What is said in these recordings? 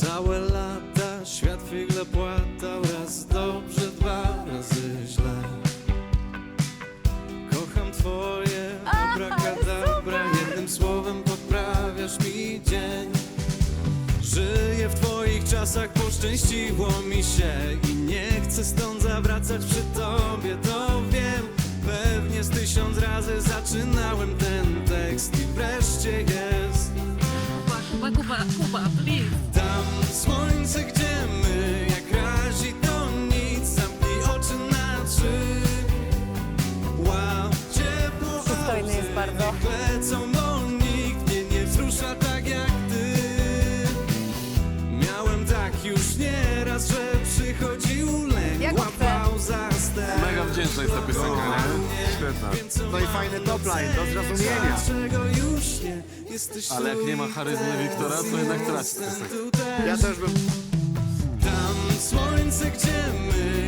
Całe lata świat figle płatał raz dobrze, dwa razy źle. Kocham twoje abracadabra Jednym słowem poprawiasz mi dzień. Żyję w twoich czasach, poszczęściło mi się I nie chcę stąd zawracać przy tobie, to wiem. Pewnie z tysiąc razy zaczynałem ten tekst I wreszcie Przystojny jest bardzo. Lecą, bo nikt mnie nie wzrusza tak jak ty Miałem tak już nieraz, że przychodził lęk Jak Łapał za ster Mega wdzięczna jest ta piosenka, nie? Świetna. No i fajny topline, do zrozumienia. Już nie jesteś Ale jak nie ma charyzmy Wiktora, to jednak traci piosenkę. Ja też bym... Tam słońce, gdzie my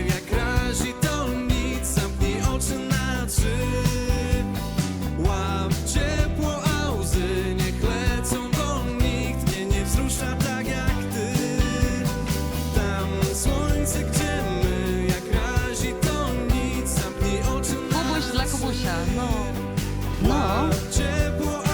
想要 no